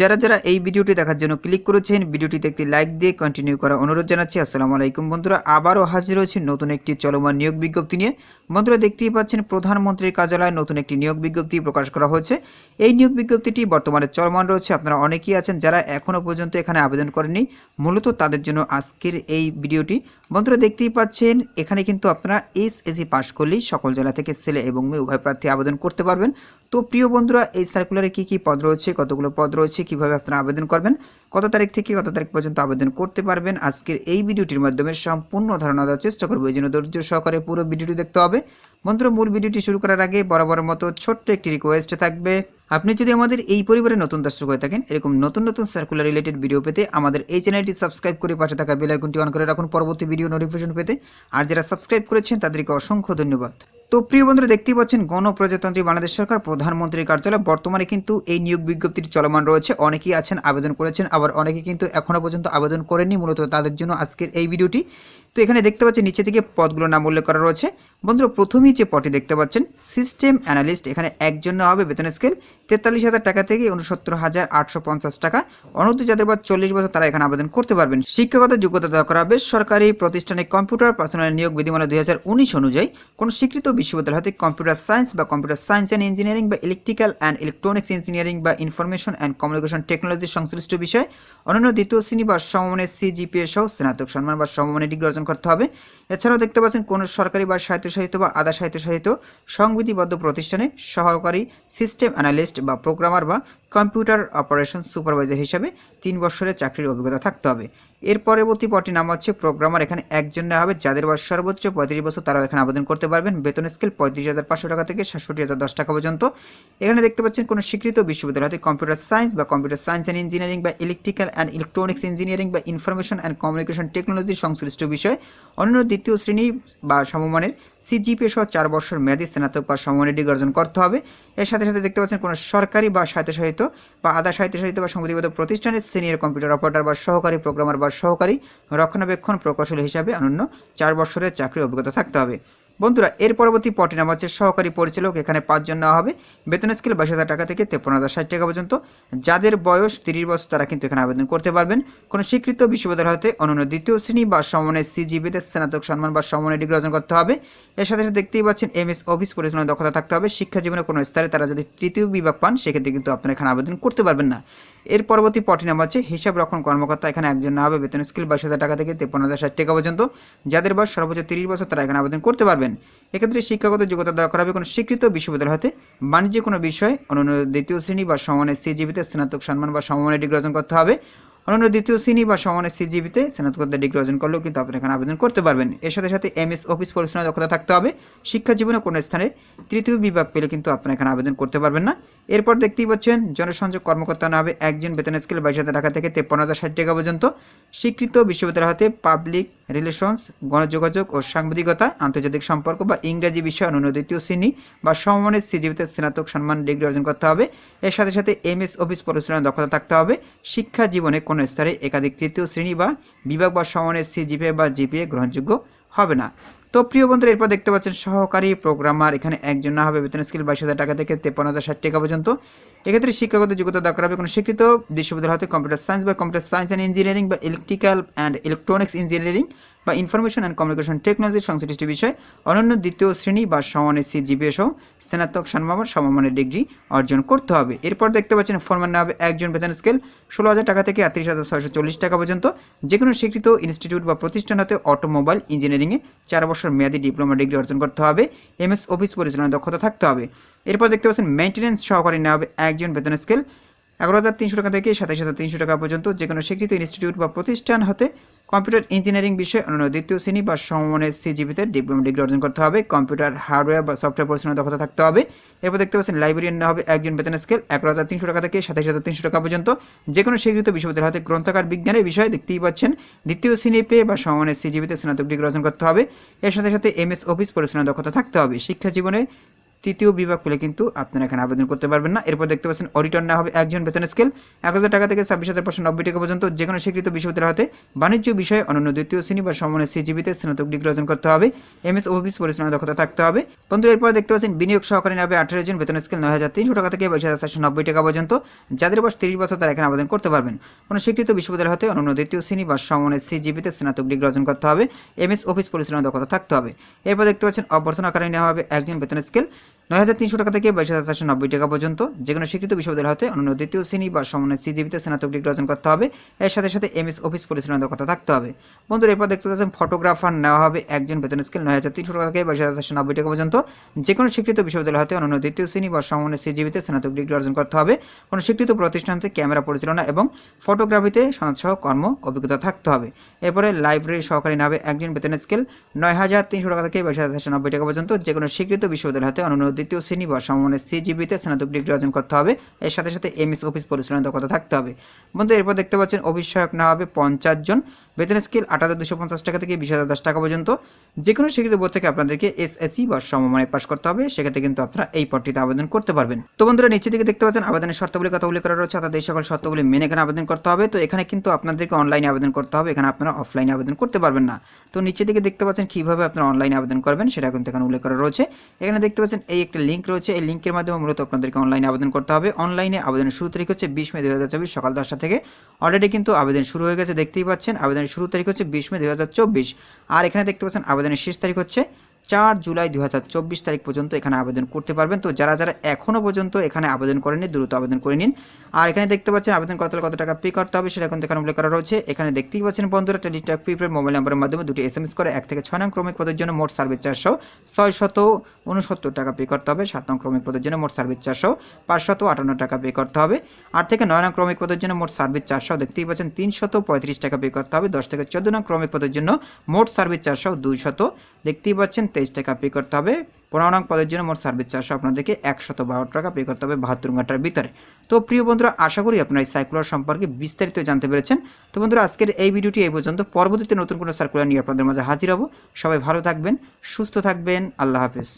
যারা যারা এই ভিডিওটি দেখার জন্য ক্লিক করেছেন, ভিডিওটিতে একটি লাইক দিয়ে কন্টিনিউ করা অনুরোধ জানাচ্ছি। আসসালামু আলাইকুম বন্ধুরা, আবারও হাজির হয়েছি নতুন একটি চলমান নিয়োগ বিজ্ঞপ্তি নিয়ে। বন্ধুরা দেখতেই পাচ্ছেন প্রধানমন্ত্রীর কার্যালয়ে নতুন একটি নিয়োগ বিজ্ঞপ্তি প্রকাশ করা হয়েছে। এই নিয়োগ বিজ্ঞপ্তিটি বর্তমানে চলমান রয়েছে। আপনারা অনেকেই আছেন যারা এখনও পর্যন্ত এখানে আবেদন করেননি। মূলত তাদের জন্য আজকের এই ভিডিওটি। বন্ধুরা দেখতেই পাচ্ছেন, এখানে কিন্তু আপনারা এস এসএসসি পাশ করলেই সকল জেলা থেকে ছেলে এবং মেয়ে উভয় প্রার্থী আবেদন করতে পারবেন। তো প্রিয় বন্ধুরা, এই সার্কুলারে কি কি পদ রয়েছে, কতগুলো পদ রয়েছে, কীভাবে আপনারা আবেদন করবেন? কত তারিখ থেকে কত তারিখ পর্যন্ত আবেদন করতে পারবেন? আজকের এই ভিডিওটির মাধ্যমে সম্পূর্ণ ধারণা দেওয়ার চেষ্টা করব। এই জন্য ধৈর্য সহকারে পুরো ভিডিওটি দেখতে হবে। বন্ধুরা, মূল ভিডিওটি শুরু করার আগে বরাবরের মতো ছোট্ট একটি রিকোয়েস্ট থাকবে। আপনি যদি আমাদের এই পরিবারে নতুন দর্শক হয়ে থাকেন, এরকম নতুন নতুন সার্কুলার রিলেটেড ভিডিও পেতে আমাদের এই চ্যানেলটি সাবস্ক্রাইব করে পাশে থাকা বেল আইকনটি অন করে রাখুন। পরবর্তী ভিডিও নোটিফিকেশন পেতে। আর যারা সাবস্ক্রাইব করেছেন, তাদেরকে অসংখ্য ধন্যবাদ। তো প্রিয় বন্ধুরা, দেখতেই পাচ্ছেন গণপ্রজাতন্ত্রী বাংলাদেশ সরকার, প্রধানমন্ত্রীর কার্যালয়। বর্তমানে কিন্তু এই নিয়োগ বিজ্ঞপ্তিটি চলমান রয়েছে। অনেকেই আছেন, আবেদন করেছেন, আবার অনেকে কিন্তু এখনও পর্যন্ত আবেদন করেননি। মূলত তাদের জন্য আজকের এই ভিডিওটি। তো এখানে দেখতে পাচ্ছেন, নিচে থেকে পদগুলোর নাম উল্লেখ করা রয়েছে। বন্ধুরা, প্রথমেই যে পদটি দেখতে পাচ্ছেন সিস্টেম অ্যানালিস্ট এখানে একজন হবে বেতন স্কেল তেতাল্লিশ হাজার টাকা থেকে উনসত্তর হাজার আটশো পঞ্চাশ টাকা। অনূর্ধ্ব যাদের বা চল্লিশ বছর, তারা এখানে আবেদন করতে পারবেন। শিক্ষাগত যোগ্যতা দেওয়া করা হবে সরকারি প্রতিষ্ঠানে কম্পিউটার পার্সোনাল নিয়োগ বিধিমালা দুই হাজার উনিশ অনুযায়ী কোনো স্বীকৃত বিশ্ববিদ্যালয় হতে কম্পিউটার সায়েন্স বা কম্পিউটার সায়েন্স অ্যান্ড ইঞ্জিনিয়ারিং বা ইলেকট্রিক্যাল অ্যান্ড ইলেকট্রনিক্স ইঞ্জিনিয়ারিং বা ইনফরমেশন অ্যান্ড কমিউনিকেশন টেকনোলজি সংশ্লিষ্ট বিষয় অন্যান্য দ্বিতীয় শ্রেণি বা সমমানের সিজিপিএ সহ স্নাতক সম্মান বা সমমানের ডিগ্রি অর্জন করতে হবে। এছাড়াও দেখতে পাচ্ছেন কোনো সরকারি বা স্বায়ত্তশাসিত বা আধা স্বায়ত্তশাসিত সংবিধিবদ্ধ প্রতিষ্ঠানে সহকারী সিস্টেম অ্যানালিস্ট বা প্রোগ্রামার বা কম্পিউটার অপারেশন সুপারভাইজার হিসাবে তিন বছরের চাকরির অভিজ্ঞতা থাকতে হবে। এর পরবর্তী পদটির নাম হচ্ছে প্রোগ্রামার। এখানে একজন নেওয়া হবে যাদের বয়স সর্বোচ্চ পঁয়ত্রিশ বছর। তারাও এখানে আবেদন করতে পারবেন। বেতন স্কেল পঁয়ত্রিশ হাজার পাঁচশো টাকা থেকে সাতষট্টি হাজার দশ টাকা পর্যন্ত। এখানে দেখতে পাচ্ছেন কোনো স্বীকৃত বিশ্ববিদ্যালয় হতে কম্পিউটার সায়েন্স বা কম্পিউটার সায়েন্স অ্যান্ড ইঞ্জিনিয়ারিং বা ইলেকট্রিক্যাল অ্যান্ড ইলেকট্রনিক্স ইঞ্জিনিয়ারিং বা ইনফরমেশন অ্যান্ড কমিউনিকেশন টেকনোলজি সংশ্লিষ্ট বিষয়। অন্যান্য দ্বিতীয় শ্রেণি বা সমমানের সিজিপি সহ চার বছর মেয়াদী স্নাতক বা সমমানের ডিগ্রি অর্জন করতে হবে। এর সাথে সাথে দেখতে পাচ্ছেন কোনো সরকারি বা স্বায়ত্তশাসিত বা আধা স্বায়ত্তশাসিত বা সংবিধিবদ্ধ প্রতিষ্ঠানের সিনিয়র কম্পিউটার অপারেটর বা সহকারী প্রোগ্রামার বা সহকারী রক্ষণাবেক্ষণ প্রকৌশলী হিসাবে অনন্য চার বছরের চাকরি অভিজ্ঞতা থাকতে হবে। বন্ধুরা, এর পরবর্তী পটি নাম হচ্ছে সহকারী পরিচালক। এখানে পাঁচজন নেওয়া হবে। বেতন স্কেল বাইশ হাজার টাকা থেকে তেপন্ন হাজার ষাট টাকা পর্যন্ত। যাদের বয়স তিরিশ বছর, তারা কিন্তু এখানে আবেদন করতে পারবেন। কোনো স্বীকৃত বিশ্ববিদ্যালয় হতে অন্যান্য দ্বিতীয় শ্রেণি বা সমমানের সিজিবিতে স্নাতক সম্মান বা সমমানের ডিগ্রি অর্জন করতে হবে। এর সাথে সাথে দেখতেই পাচ্ছেন এম এস অফিস পরিচালনার দক্ষতা থাকতে হবে। শিক্ষা জীবনে কোনো স্তরে তারা যদি তৃতীয় বিভাগ পান, সেক্ষেত্রে কিন্তু আপনারা এখানে আবেদন করতে পারবেন না। এর পরবর্তী পটি নাম হচ্ছে হিসাব রক্ষণ কর্মকর্তা। এখানে একজন না হবে, বেতন স্কেল বাইশ হাজার টাকা থেকে তেপন্ন হাজার ষাট টাকা পর্যন্ত। যাদের বয়স সর্বোচ্চ তিরিশ বছর, তারা এখানে আবেদন করতে পারবেন। এক্ষেত্রে শিক্ষাগত যোগ্যতা দেওয়া করা হবে কোনো স্বীকৃত বিশ্ববিদ্যালয় হতে। বাণিজ্য কোনো বিষয় অন্যান্য দ্বিতীয় শ্রেণি বা সমানের সিজিবিতে স্নাতক সম্মান বা সমমানের ডিগ্রি অর্জন করতে হবে। অন্যান্য দ্বিতীয় শ্রেণি বা সমানের সিজিবিতে স্নাতকোত্তর ডিগ্রি অর্জন করলেও কিন্তু আপনি এখানে আবেদন করতে পারবেন। এর সাথে সাথে এম এস অফিস পরিচালনা দক্ষতা থাকতে হবে। শিক্ষা জীবনে কোনো স্থানে তৃতীয় বিভাগ পেলে কিন্তু আপনি এখানে আবেদন করতে পারবেন না। এরপর দেখতেই পাচ্ছেন, জনসংযোগ কর্মকর্তা না হবে একজন বেতন স্কেল বাইশ হাজার টাকা থেকে তেপ্পান্ন হাজার ষাট টাকা পর্যন্ত। স্বীকৃত বিশ্ববিদ্যালয় হতে পাবলিক রিলেশনস গণযোগাযোগ ও সাংবাদিকতা, আন্তর্জাতিক সম্পর্ক বা ইংরেজি বিষয় অন্যান্য দ্বিতীয় শ্রেণি বা সমমানের সিজিবিতে স্নাতক সম্মান ডিগ্রি অর্জন করতে হবে। এর সাথে সাথে এম এস অফিস পরিচালনার দক্ষতা থাকতে হবে। শিক্ষা জীবনে কোনো স্তরে একাধিক তৃতীয় শ্রেণি বা বিভাগ বা সমমানের সিজিপিএ বা জিপিএ গ্রহণযোগ্য হবে না। তো প্রিয় বন্ধুরা, এরপর দেখতে পাচ্ছেন সহকারী প্রোগ্রামার। এখানে একজন না হবে, বেতন স্কিল বাইশ হাজার টাকা থেকে তেপ্পান্ন হাজার ষাট টাকা পর্যন্ত। এক্ষেত্রে শিক্ষাগত যোগ্যতা দরকার হবে। কোনো শিক্ষিত বিশ্ববিদ্যালয় হতে কম্পিউটার সায়েন্স বা কম্পিউটার সায়েন্স অ্যান্ড ইঞ্জিনিয়ারিং বা ইলেকট্রিক্যাল অ্যান্ড ইলেকট্রনিক্স ইঞ্জিনিয়ারিং বা ইনফরমেশন অ্যান্ড কমিউনিকেশন টেকনোলজি সংশ্লিষ্ট বিষয়, অনন্য দ্বিতীয় শ্রেণি বা সমানের সি জিপিএ সহ স্নাতক সম্মান সমমানের ডিগ্রি অর্জন করতে হবে। এরপর দেখতে পাচ্ছেন ফরম্যান হবে একজন বেতন স্কেল ষোলো হাজার টাকা থেকে আটত্রিশ হাজার ছয়শো চল্লিশ টাকা পর্যন্ত। যে কোনো স্বীকৃত ইনস্টিটিউট বা প্রতিষ্ঠান হতে অটোমোবাইল ইঞ্জিনিয়ারিংয়ে চার বছর মেয়াদী ডিপ্লোমা ডিগ্রি অর্জন করতে হবে। এমএস অফিস পরিচালনার দক্ষতা থাকতে হবে। এরপর দেখতে পাচ্ছেন মেনটেন্যান্স সহকারী নেওয়া হবে একজন বেতন স্কেল এগারো হাজার তিনশো টাকা থেকে সাতাশ হাজার তিনশো টাকা পর্যন্ত। যে কোনো স্বীকৃত ইনস্টিটিউট বা প্রতিষ্ঠান হতে কম্পিউটার ইঞ্জিনিয়ারিং বিষয়ে অন্য দ্বিতীয় শ্রেণি বা সমমানের সিজিবিতে ডিপ্লোমা ডিগ্রি অর্জন করতে হবে। কম্পিউটার হার্ডওয়্যার বা সফটওয়্যার পরিচালনা দক্ষতা থাকতে হবে। এরপর দেখতে পাচ্ছেন, লাইব্রেরিয়ান নেওয়া হবে একজন বেতন স্কেল এগারো হাজার তিনশো টাকা থেকে সাতাশ হাজার তিনশো টাকা পর্যন্ত। যে কোনো স্বীকৃত বিশ্ববিদ্যালয় হাতে গ্রন্থাগার বিজ্ঞানের বিষয়ে দেখতেই পাচ্ছেন, দ্বিতীয় শ্রেণি পেয়ে বা সমমানের সিজিবিতে স্নাতক ডিগ্রি অর্জন করতে হবে। এর সাথে সাথে এমএস অফিস পরিচালনা দক্ষতা থাকতে হবে। শিক্ষা জীবনে তৃতীয় বিভাগ পেলে কিন্তু আপনারা এখানে আবেদন করতে পারবেন না। এরপর দেখতে পাচ্ছেন অডিটর না হবে একজন বেতন স্কেল এক হাজার টাকা থেকে ছাব্বিশ হাজার পাঁচশো নব্বই টাকা পর্যন্ত যে কোনো স্বীকৃত বিশ্ববিদ্যালয় হতে বাণিজ্য বিষয়ে অনন্য দ্বিতীয় শ্রেণি বা সমানের সিজিবিতে স্নাতক ডিগ্রি অর্জন করতে হবে। এমএস অফিস পরিচালনা দক্ষতা থাকতে হবে। বন্ধু, এরপর দেখতে পাচ্ছেন বিনিয়োগ সহকারী নেবে আঠারো জন বেতন স্কেল নয় হাজার তিনশো টাকা থেকে বাইশ হাজার চারশো নব্বই টাকা পর্যন্ত। যাদের বয়স তিরিশ বছর তারা এখানে আবেদন করতে পারবেন। কোনো স্বীকৃত বিশ্ববিদ্যালয় হতে অনন্য দ্বিতীয় শ্রেণি বা সমানের সিজিবিতে স্নাতক ডিগ্রি অর্জন করতে হবে। এমএস অফিস পরিচালনা দক্ষতা থাকতে হবে। এরপর দেখতে পাচ্ছেন অভ্যর্থনাকারী নেওয়া হবে একজন বেতন স্কেল নয় হাজার তিনশো টাকা থেকে বাইশ হাজার চারশো নব্বই টাকা পর্যন্ত। যে কোনো স্বীকৃত বিশ্ববিদ্যালয় হতে অন্য দ্বিতীয় শ্রেণি বা সমন্বয় সিজিবিতে স্নাতক ডিগ্রি অর্জন করতে হবে। এর সাথে সাথে এমএস অফিস পরিচালনার দক্ষতা থাকতে হবে। বন্ধুরা, এরপর দেখতে পাচ্ছেন ফটোগ্রাফার নেওয়া হবে একজন বেতন স্কেল নয় হাজার তিনশো টাকা থেকে বাইশ হাজার চারশো নব্বই টাকা পর্যন্ত। যে কোনো স্বীকৃত বিশ্ববিদ্যালয় হতে অন্য দ্বিতীয় শ্রেণি বা সমন্বয় সিজিবিতে স্নাতক ডিগ্রি অর্জন করতে হবে। কোনো স্বীকৃত প্রতিষ্ঠান থেকে ক্যামেরা পরিচালনা এবং ফটোগ্রাফিতে সনদসহ কর্ম অভিজ্ঞতা থাকতে হবে। এরপরে লাইব্রেরি সহকারী হবে একজন বেতন স্কেল নয় হাজার তিনশো টাকা থেকে বাইশ হাজার চারশো নব্বই টাকা পর্যন্ত। যে কোনো স্বীকৃত বিশ্ববিদ্যালয় হতে অনন্য দ্বিতীয় শ্রেণি বা সমমানের সিজিবিতে স্নাতক ডিগ্রি অর্জন করতে হবে। এর সাথে সাথে এমএস অফিস পরিচালনা দক্ষতা থাকতে হবে। বন্ধু এরপর দেখতে পাচ্ছেন অফিস সহায়ক নেওয়া হবে পঞ্চাশ জন। বেতন স্কেল আট হাজার দুশো পঞ্চাশ টাকা থেকে বিশ হাজার দশ টাকা পর্যন্ত। যে কোনো স্বীকৃত বোর্ড থেকে আপনাদেরকে এসএসসি বা সমমানে পাশ করতে হবে। সেক্ষেত্রে কিন্তু আপনারা এই পদটিতে আবেদন করতে পারবেন। তো বন্ধুরা, নিচে দিকে দেখতে পাচ্ছেন আবেদনের শর্তাবলী কথা উল্লেখ করা রয়েছে। অর্থাৎ এই সকল শর্তাবলী মেনে এখানে আবেদন করতে হবে? তো এখানে কিন্তু আপনাদেরকে অনলাইনে আবেদন করতে হবে। এখানে আপনারা অফলাইনে আবেদন করতে পারবেন না। তো নিচে দিকে দেখতে পাচ্ছেন কীভাবে আপনারা অনলাইনে আবেদন করবেন, সেটা কিন্তু এখানে উল্লেখ করা রয়েছে। এখানে দেখতে পাচ্ছেন এই একটা লিঙ্ক রয়েছে। এই লিঙ্কের মাধ্যমে মূলত আপনাদেরকে অনলাইনে আবেদন করতে হবে। অনলাইনে আবেদনের শুরু তারিখ হচ্ছে বিশ মে দু হাজার চব্বিশ, সকাল দশটা থেকে। অলরেডি কিন্তু আবেদন শুরু হয়ে গেছে, দেখতেই পাচ্ছেন। আবেদনের শুরু তারিখ হচ্ছে বিশ মে দু চব্বিশ। আর এখানে দেখতে পাচ্ছেন আবেদনের শেষ তারিখ হচ্ছে চার জুলাই দু হাজার চব্বিশ তারিখ পর্যন্ত এখানে আবেদন করতে পারবেন। তো যারা যারা এখনও পর্যন্ত এখানে আবেদন করেনি দ্রুত আবেদন করে নিন। আর এখানে দেখতে পাচ্ছেন আবেদন করতে হলে কত টাকা পে করতে হবে সেটা কিন্তু এখানে উল্লেখ করা রয়েছে। এখানে দেখতেই পাচ্ছেন বন্ধুরা, টেলিটক প্রিপেড মোবাইল নাম্বারের মাধ্যমে দুটি এস এম এস করে এক থেকে ছয় নং ক্রমিক পদের জন্য মোট সার্ভিস চারশো ছয় শত উনসত্তর টাকা পে করতে হবে। সাত নং ক্রমিক পদের জন্য মোট সার্ভিস চারশো পাঁচশত আটান্ন টাকা পে করতে হবে। আট থেকে নয় নং ক্রমিক পদের জন্য মোট সার্ভিস চারশো, দেখতেই পাচ্ছেন তিনশত পঁয়ত্রিশ টাকা পে করতে হবে। দশ থেকে চোদ্দ নং ক্রমিক পদের জন্য মোট সার্ভিস চারশো দুইশত দেখতেই পাচ্ছেন, তেইশ টাকা পে করতে হবে। পনেরো নং পদের জন্য মোট সার্ভিস চার্জ আপনাদেরকে একশত বারো টাকা পে করতে হবে বাহাত্তর ঘণ্টার ভিতরে। তো প্রিয় বন্ধুরা, আশা করি আপনার এই সার্কুলার সম্পর্কে বিস্তারিত জানতে পেরেছেন। তো বন্ধুরা, আজকের এই ভিডিওটি এই পর্যন্ত। পরবর্তীতে নতুন কোনো সার্কুলার নিয়ে আপনাদের মাঝে হাজির হব। সবাই ভালো থাকবেন, সুস্থ থাকবেন। আল্লাহ হাফেজ।